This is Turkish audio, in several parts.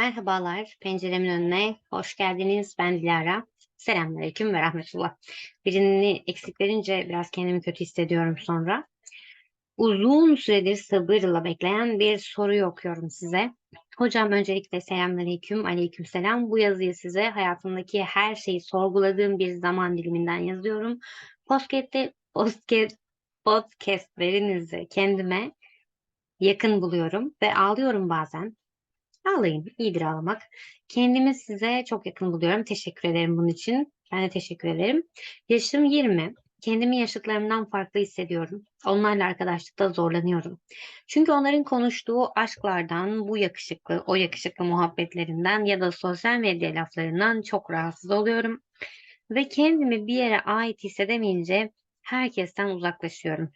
Merhabalar, penceremin önüne hoş geldiniz. Ben Dilara. Selamünaleyküm ve rahmetullah. Birini eksik verince biraz kendimi kötü hissediyorum sonra. Uzun süredir sabırla bekleyen bir soruyu okuyorum size. Hocam öncelikle selamünaleyküm, aleykümselam. Bu yazıyı size hayatımdaki her şeyi sorguladığım bir zaman diliminden yazıyorum. Podcast'te podcast, podcastlerinizi kendime yakın buluyorum ve ağlıyorum bazen. Ağlayın, iyidir ağlamak. Kendimi size çok yakın buluyorum. Teşekkür ederim bunun için. Ben de teşekkür ederim. Yaşım 20. Kendimi yaşıtlarımdan farklı hissediyorum. Onlarla arkadaşlıkta zorlanıyorum. Çünkü onların konuştuğu aşklardan, bu yakışıklı, o yakışıklı muhabbetlerinden ya da sosyal medya laflarından çok rahatsız oluyorum. Ve kendimi bir yere ait hissedemeyince herkesten uzaklaşıyorum.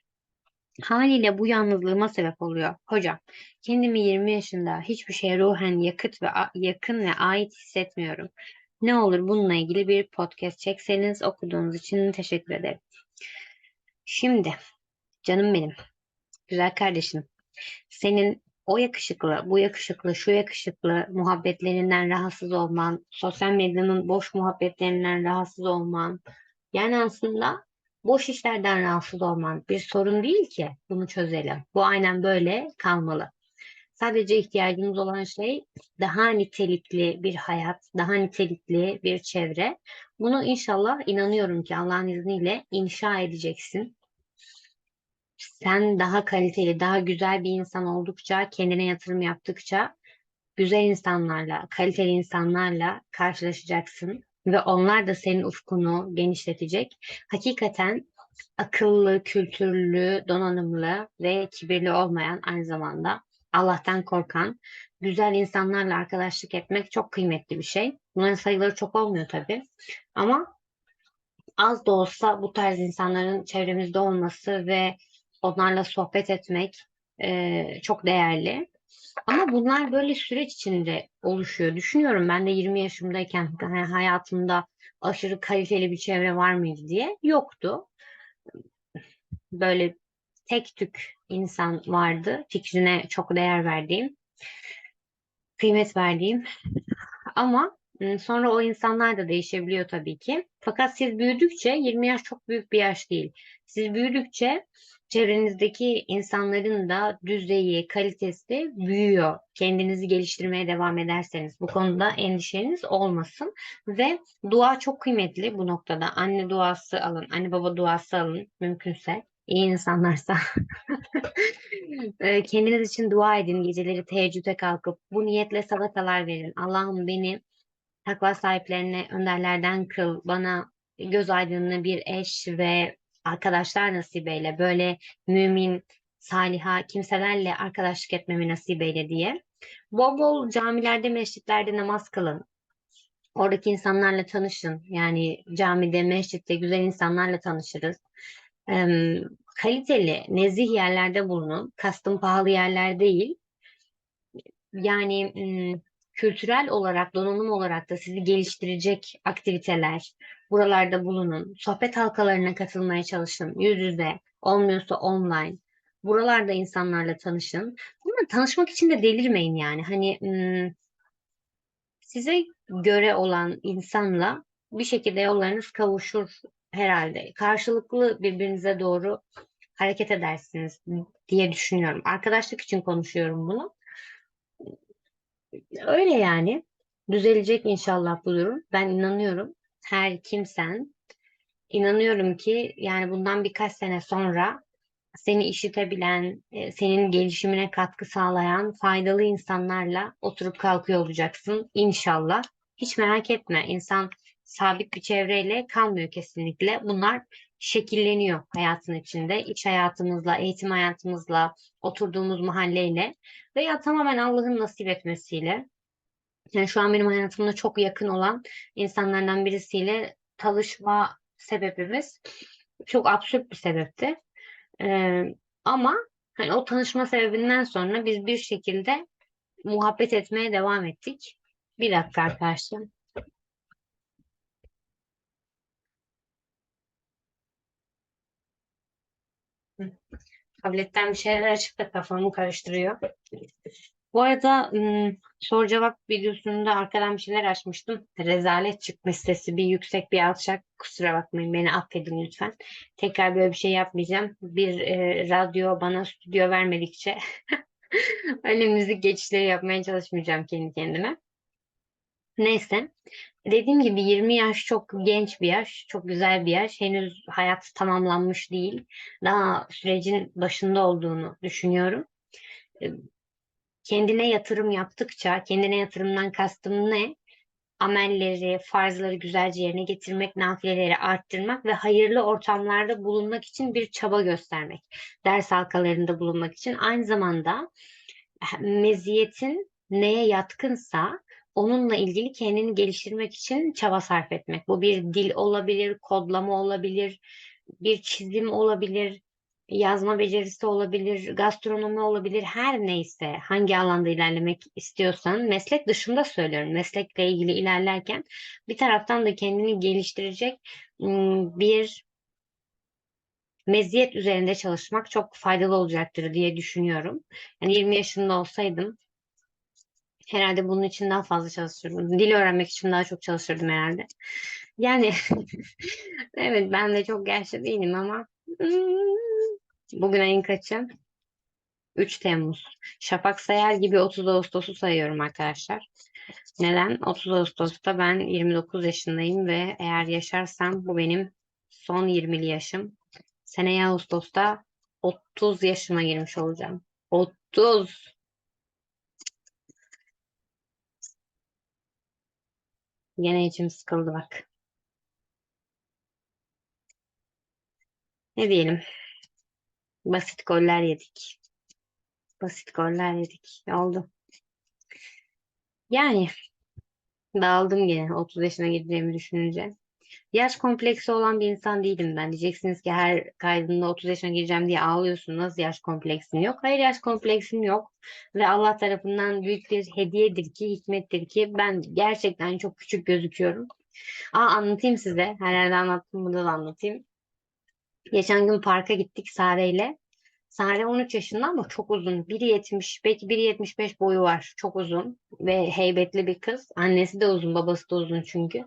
Haliyle bu yalnızlığıma sebep oluyor. Hocam, kendimi 20 yaşında hiçbir şeye ruhen yakıt ve yakın ve ait hissetmiyorum. Ne olur bununla ilgili bir podcast çekseniz okuduğunuz için teşekkür ederim. Şimdi canım benim, güzel kardeşim. Senin o yakışıklı, bu yakışıklı, şu yakışıklı muhabbetlerinden rahatsız olman, sosyal medyanın boş muhabbetlerinden rahatsız olman. Yani aslında boş işlerden rahatsız olman bir sorun değil ki bunu çözelim. Bu aynen böyle kalmalı. Sadece ihtiyacımız olan şey daha nitelikli bir hayat, daha nitelikli bir çevre. Bunu inşallah inanıyorum ki Allah'ın izniyle inşa edeceksin. Sen daha kaliteli, daha güzel bir insan oldukça, kendine yatırım yaptıkça güzel insanlarla, kaliteli insanlarla karşılaşacaksın ve onlar da senin ufkunu genişletecek. Hakikaten akıllı, kültürlü, donanımlı ve kibirli olmayan aynı zamanda Allah'tan korkan, güzel insanlarla arkadaşlık etmek çok kıymetli bir şey. Bunların sayıları çok olmuyor tabii. Ama az da olsa bu tarz insanların çevremizde olması ve onlarla sohbet etmek e, çok değerli. Ama bunlar böyle süreç içinde oluşuyor. Düşünüyorum ben de 20 yaşımdayken hayatımda aşırı kaliteli bir çevre var mıydı diye. Yoktu. Böyle tek tük insan vardı. Fikrine çok değer verdiğim, kıymet verdiğim. Ama ıı, sonra o insanlar da değişebiliyor tabii ki. Fakat siz büyüdükçe 20 yaş çok büyük bir yaş değil. Siz büyüdükçe çevrenizdeki insanların da düzeyi, kalitesi büyüyor. Kendinizi geliştirmeye devam ederseniz bu konuda endişeniz olmasın. Ve dua çok kıymetli bu noktada. Anne duası alın, anne baba duası alın mümkünse. İyi insanlarsa kendiniz için dua edin. Geceleri teheccüde kalkıp bu niyetle salatalar verin. Allah'ım beni takva sahiplerine önderlerden kıl. Bana göz aydınlığı bir eş ve arkadaşlar nasip eyle. Böyle mümin, saliha kimselerle arkadaşlık etmemi nasip eyle diye. Bol bol camilerde, mescitlerde namaz kılın. Oradaki insanlarla tanışın. Yani camide, mescitte güzel insanlarla tanışırız. Ee, kaliteli, nezih yerlerde bulunun. Kastım pahalı yerler değil. Yani kültürel olarak, donanım olarak da sizi geliştirecek aktiviteler, buralarda bulunun. Sohbet halkalarına katılmaya çalışın. Yüz yüze, olmuyorsa online. Buralarda insanlarla tanışın. Ama tanışmak için de delirmeyin yani. Hani size göre olan insanla bir şekilde yollarınız kavuşur herhalde. Karşılıklı birbirinize doğru hareket edersiniz diye düşünüyorum. Arkadaşlık için konuşuyorum bunu. Öyle yani. Düzelecek inşallah bu durum. Ben inanıyorum. Her kimsen inanıyorum ki yani bundan birkaç sene sonra seni işitebilen, e, senin gelişimine katkı sağlayan faydalı insanlarla oturup kalkıyor olacaksın inşallah. Hiç merak etme. İnsan sabit bir çevreyle kalmıyor kesinlikle. Bunlar şekilleniyor hayatın içinde. İç hayatımızla, eğitim hayatımızla, oturduğumuz mahalleyle veya tamamen Allah'ın nasip etmesiyle. Yani şu an benim hayatımda çok yakın olan insanlardan birisiyle tanışma sebebimiz çok absürt bir sebepti. Ee, ama hani o tanışma sebebinden sonra biz bir şekilde muhabbet etmeye devam ettik. Bir dakika arkadaşlar. Tabletten bir şeyler açıp da kafamı karıştırıyor. Bu arada ım, soru cevap videosunda arkadan bir şeyler açmıştım. Rezalet çıkmış sesi bir yüksek bir alçak. Kusura bakmayın beni affedin lütfen. Tekrar böyle bir şey yapmayacağım. Bir e, radyo bana stüdyo vermedikçe öyle müzik geçişleri yapmaya çalışmayacağım kendi kendime. Neyse. Dediğim gibi 20 yaş çok genç bir yaş, çok güzel bir yaş. Henüz hayat tamamlanmış değil. Daha sürecin başında olduğunu düşünüyorum. Kendine yatırım yaptıkça, kendine yatırımdan kastım ne? Amelleri, farzları güzelce yerine getirmek, nafileleri arttırmak ve hayırlı ortamlarda bulunmak için bir çaba göstermek. Ders halkalarında bulunmak için. Aynı zamanda meziyetin neye yatkınsa onunla ilgili kendini geliştirmek için çaba sarf etmek. Bu bir dil olabilir, kodlama olabilir, bir çizim olabilir, yazma becerisi olabilir, gastronomi olabilir, her neyse hangi alanda ilerlemek istiyorsan meslek dışında söylüyorum. Meslekle ilgili ilerlerken bir taraftan da kendini geliştirecek bir meziyet üzerinde çalışmak çok faydalı olacaktır diye düşünüyorum. Yani 20 yaşında olsaydım herhalde bunun için daha fazla çalışırdım. Dil öğrenmek için daha çok çalışırdım herhalde. Yani evet ben de çok yaşlı değilim ama bugün ayın kaçı? 3 Temmuz. Şafak sayar gibi 30 Ağustos'u sayıyorum arkadaşlar. Neden? 30 Ağustos'ta ben 29 yaşındayım ve eğer yaşarsam bu benim son 20'li yaşım. Seneye Ağustos'ta 30 yaşıma girmiş olacağım. 30. Yine içim sıkıldı bak. Ne diyelim? Basit goller yedik. Basit goller yedik. Oldu. Yani dağıldım gene 30 yaşına gireceğimi düşününce. Yaş kompleksi olan bir insan değilim ben. Diyeceksiniz ki her kaydında 30 yaşına gireceğim diye ağlıyorsun. Nasıl yaş kompleksin yok? Hayır yaş kompleksim yok. Ve Allah tarafından büyük bir hediyedir ki, hikmettir ki ben gerçekten çok küçük gözüküyorum. Aa anlatayım size. Her yerde anlattım, burada da anlatayım. Geçen gün parka gittik Sare ile. Sare 13 yaşında ama çok uzun. 1.70 belki 1.75 boyu var. Çok uzun ve heybetli bir kız. Annesi de uzun, babası da uzun çünkü.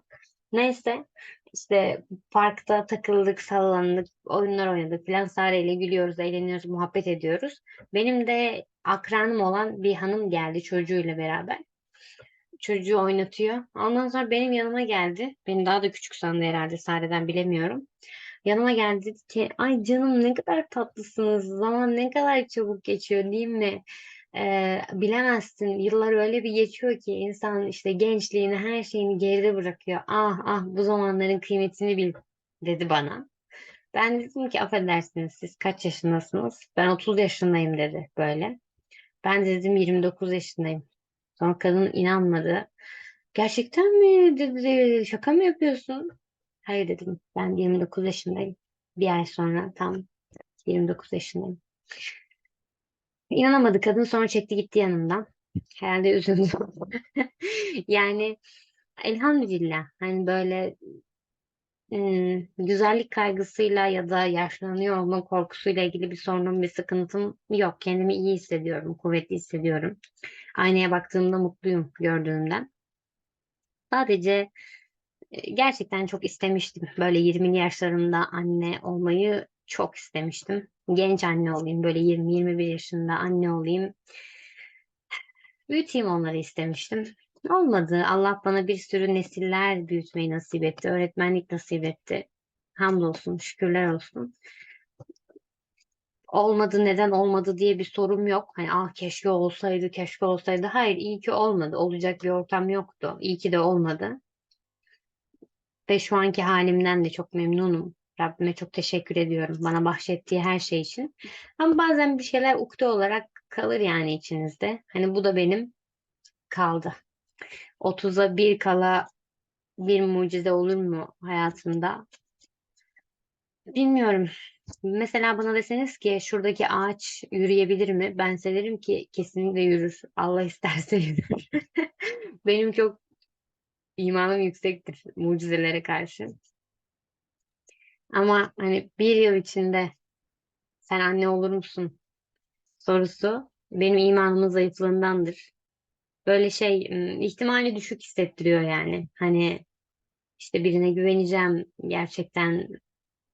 Neyse işte parkta takıldık, sallandık, oyunlar oynadık filan Sare ile gülüyoruz, eğleniyoruz, muhabbet ediyoruz. Benim de akranım olan bir hanım geldi çocuğuyla beraber. Çocuğu oynatıyor. Ondan sonra benim yanıma geldi. Beni daha da küçük sandı herhalde Sare'den bilemiyorum. Yanıma geldi dedi ki ay canım ne kadar tatlısınız. Zaman ne kadar çabuk geçiyor değil mi? Ee, bilemezsin. Yıllar öyle bir geçiyor ki insan işte gençliğini, her şeyini geride bırakıyor. Ah ah bu zamanların kıymetini bil dedi bana. Ben dedim ki affedersiniz siz kaç yaşındasınız? Ben 30 yaşındayım dedi böyle. Ben de dedim 29 yaşındayım. Sonra kadın inanmadı. Gerçekten mi dedi. Şaka mı yapıyorsun? Hayır dedim. Ben 29 yaşındayım. Bir ay sonra tam 29 yaşındayım. İnanamadı kadın sonra çekti gitti yanımdan. Herhalde üzüldü. Yani elhamdülillah hani böyle ım, güzellik kaygısıyla ya da yaşlanıyor olma korkusuyla ilgili bir sorunum, bir sıkıntım yok. Kendimi iyi hissediyorum, kuvvetli hissediyorum. Aynaya baktığımda mutluyum gördüğümden. Sadece e, gerçekten çok istemiştim. Böyle 20'li yaşlarımda anne olmayı çok istemiştim. Genç anne olayım, böyle 20-21 yaşında anne olayım. Büyüteyim onları istemiştim. Olmadı. Allah bana bir sürü nesiller büyütmeyi nasip etti. Öğretmenlik nasip etti. Hamdolsun, şükürler olsun. Olmadı, neden olmadı diye bir sorum yok. Hani ah keşke olsaydı, keşke olsaydı. Hayır, iyi ki olmadı. Olacak bir ortam yoktu. İyi ki de olmadı. Ve şu anki halimden de çok memnunum. Rabbime çok teşekkür ediyorum bana bahşettiği her şey için. Ama bazen bir şeyler ukde olarak kalır yani içinizde. Hani bu da benim kaldı. 30'a bir kala bir mucize olur mu hayatımda? Bilmiyorum. Mesela bana deseniz ki şuradaki ağaç yürüyebilir mi? Ben size derim ki kesinlikle yürür. Allah isterse yürür. Benim çok imanım yüksektir mucizelere karşı. Ama hani bir yıl içinde sen anne olur musun sorusu Benim imanımın zayıflığındandır. Böyle şey ihtimali düşük hissettiriyor yani. Hani işte birine güveneceğim, gerçekten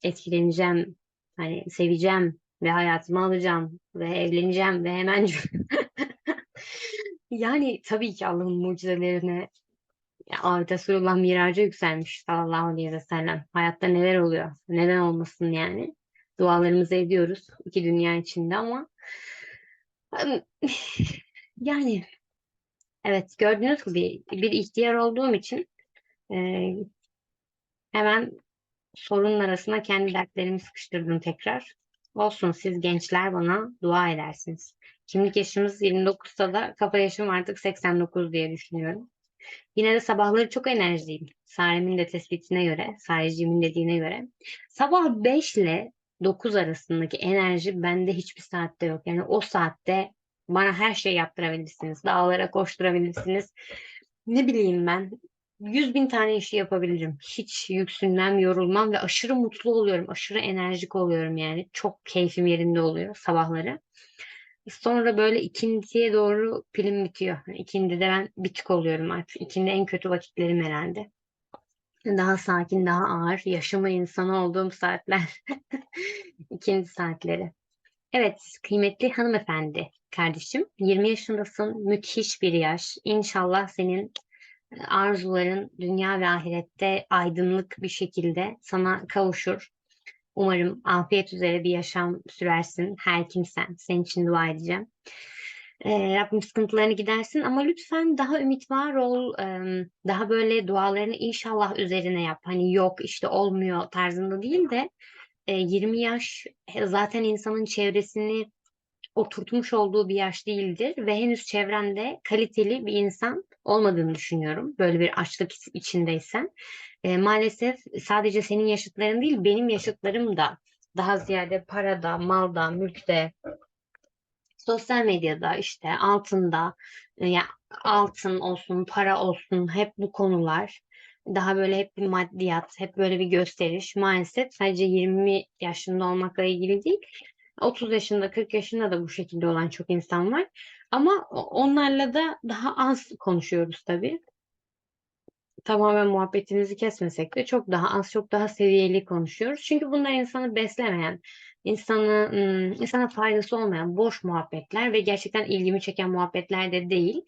etkileneceğim, hani seveceğim ve hayatımı alacağım ve evleneceğim ve hemen yani tabii ki Allah'ın mucizelerine ya, Resulullah miraca yükselmiş sallallahu aleyhi ve sellem. Hayatta neler oluyor? Neden olmasın yani? Dualarımızı ediyoruz iki dünya içinde ama yani evet gördüğünüz gibi bir ihtiyar olduğum için e, hemen sorunun arasına kendi dertlerimi sıkıştırdım tekrar. Olsun siz gençler bana dua edersiniz. Kimlik yaşımız 29'da da kafa yaşım artık 89 diye düşünüyorum. Yine de sabahları çok enerjiyim. Saremin de tespitine göre, Sareciğimin dediğine göre. Sabah 5 ile 9 arasındaki enerji bende hiçbir saatte yok. Yani o saatte bana her şey yaptırabilirsiniz. Dağlara koşturabilirsiniz. Ne bileyim ben. Yüz bin tane işi yapabilirim. Hiç yüksünmem, yorulmam ve aşırı mutlu oluyorum. Aşırı enerjik oluyorum yani. Çok keyfim yerinde oluyor sabahları. Sonra böyle ikindiye doğru pilim bitiyor. Yani ikindide ben bitik oluyorum artık. İkindi en kötü vakitlerim herhalde. Daha sakin, daha ağır, yaşama insanı olduğum saatler. ikindi saatleri. Evet, kıymetli hanımefendi kardeşim. 20 yaşındasın, müthiş bir yaş. İnşallah senin e, arzuların dünya ve ahirette aydınlık bir şekilde sana kavuşur. Umarım afiyet üzere bir yaşam sürersin. Her kimsen. Senin için dua edeceğim. Ee, Rabbim sıkıntılarını gidersin ama lütfen daha ümit var ol. Daha böyle dualarını inşallah üzerine yap. Hani yok işte olmuyor tarzında değil de 20 yaş zaten insanın çevresini oturtmuş olduğu bir yaş değildir ve henüz çevrende kaliteli bir insan olmadığını düşünüyorum. Böyle bir açlık içindeysen. E, maalesef sadece senin yaşıtların değil benim yaşıtlarım da daha ziyade parada, malda, mülkte, sosyal medyada işte altında e, ya altın olsun, para olsun hep bu konular daha böyle hep bir maddiyat, hep böyle bir gösteriş. Maalesef sadece 20 yaşında olmakla ilgili değil. 30 yaşında, 40 yaşında da bu şekilde olan çok insan var. Ama onlarla da daha az konuşuyoruz tabii. Tamamen muhabbetimizi kesmesek de çok daha az, çok daha seviyeli konuşuyoruz. Çünkü bunlar insanı beslemeyen, insanı insana faydası olmayan boş muhabbetler ve gerçekten ilgimi çeken muhabbetler de değil.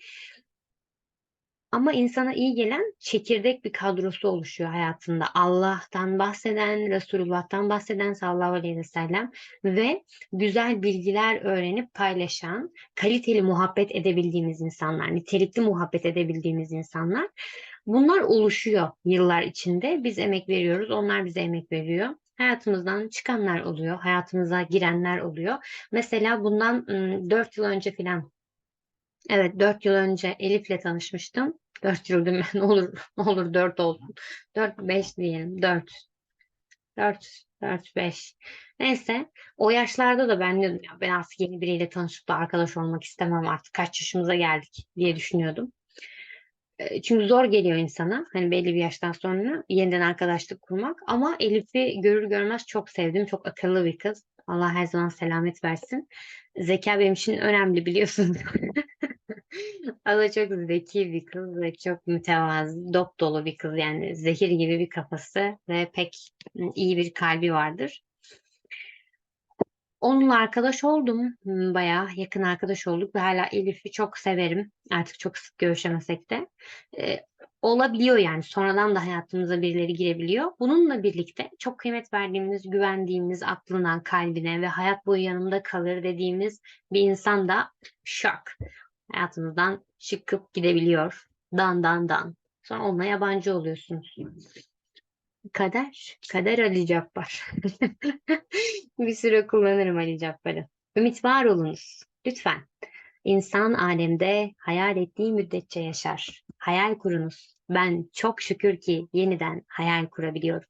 Ama insana iyi gelen çekirdek bir kadrosu oluşuyor hayatında. Allah'tan bahseden, Resulullah'tan bahseden sallallahu aleyhi ve sellem ve güzel bilgiler öğrenip paylaşan, kaliteli muhabbet edebildiğimiz insanlar, nitelikli muhabbet edebildiğimiz insanlar. Bunlar oluşuyor yıllar içinde. Biz emek veriyoruz, onlar bize emek veriyor. Hayatımızdan çıkanlar oluyor, hayatımıza girenler oluyor. Mesela bundan 4 yıl önce falan Evet 4 yıl önce Elif'le tanışmıştım. 4 yıl değil? Ne olur, ne olur 4 olsun. 4, 5 diyelim. 4. 4, 4, 5. Neyse o yaşlarda da ben diyordum ya ben artık yeni biriyle tanışıp da arkadaş olmak istemem artık kaç yaşımıza geldik diye düşünüyordum. Çünkü zor geliyor insana hani belli bir yaştan sonra yeniden arkadaşlık kurmak ama Elif'i görür görmez çok sevdim. Çok akıllı bir kız. Allah her zaman selamet versin. Zeka benim için önemli biliyorsunuz. Da çok zeki bir kız ve çok mütevazı, dop dolu bir kız yani zehir gibi bir kafası ve pek iyi bir kalbi vardır. Onunla arkadaş oldum. Bayağı yakın arkadaş olduk ve hala Elif'i çok severim. Artık çok sık görüşemesek de. Ee, olabiliyor yani. Sonradan da hayatımıza birileri girebiliyor. Bununla birlikte çok kıymet verdiğimiz, güvendiğimiz, aklına, kalbine ve hayat boyu yanımda kalır dediğimiz bir insan da şok hayatınızdan çıkıp gidebiliyor. Dan dan dan. Sonra onunla yabancı oluyorsunuz. Kader. Kader Ali Cabbar. bir süre kullanırım Ali Cabbar'ı. Ümit var olunuz. Lütfen. İnsan alemde hayal ettiği müddetçe yaşar. Hayal kurunuz. Ben çok şükür ki yeniden hayal kurabiliyorum.